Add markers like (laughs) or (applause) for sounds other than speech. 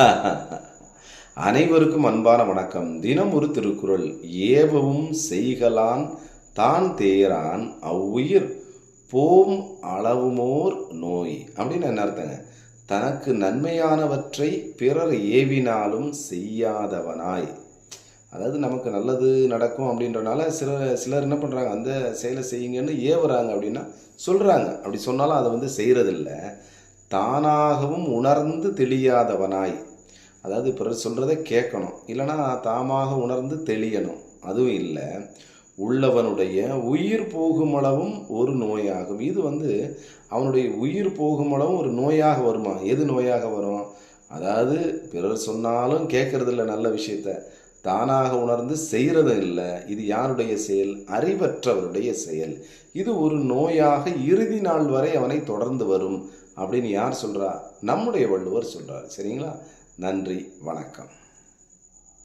(laughs) அனைவருக்கும் அன்பான வணக்கம். தினம் ஒரு திருக்குறள். ஏவவும் செய்கலான் தான் தேரான் அவ்வுயிர் போம் அளவுமோர் நோய். அப்படின்னு என்ன அர்த்தங்க? தனக்கு நன்மையானவற்றை பிறர் ஏவினாலும் செய்யாதவனாய். அதாவது நமக்கு நல்லது நடக்கும் அப்படின்றனால சில சிலர் என்ன பண்ணுறாங்க அந்த செயலை செய்யுங்கன்னு ஏவுறாங்க அப்படின்னா சொல்கிறாங்க அப்படி சொன்னாலும் அதை வந்து செய்கிறதில்ல தானாகவும் உணர்ந்து தெளியாதவனாய். அதாவது பிறர் சொல்கிறத கேட்கணும். இல்லைன்னா தாமாக உணர்ந்து தெளியணும். அதுவும் இல்லை. உள்ளவனுடைய உயிர் போகும் அளவும் ஒரு நோயாகும். இது வந்து அவனுடைய உயிர் போகும் அளவும் ஒரு நோயாக வருமா? எது நோயாக வரும்? அதாவது பிறர் சொன்னாலும் கேட்கறதில்ல நல்ல விஷயத்த. தானாக உணர்ந்து செய்கிறது இல்லை. இது யாருடைய செயல்? அறிவற்றவருடைய செயல். இது ஒரு நோயாக இறுதி நாள் வரை அவனை தொடர்ந்து வரும் அப்படின்னு யார் சொல்கிறா நம்முடைய வள்ளுவர் சொல்கிறார் சரிங்களா? நன்றி வணக்கம்.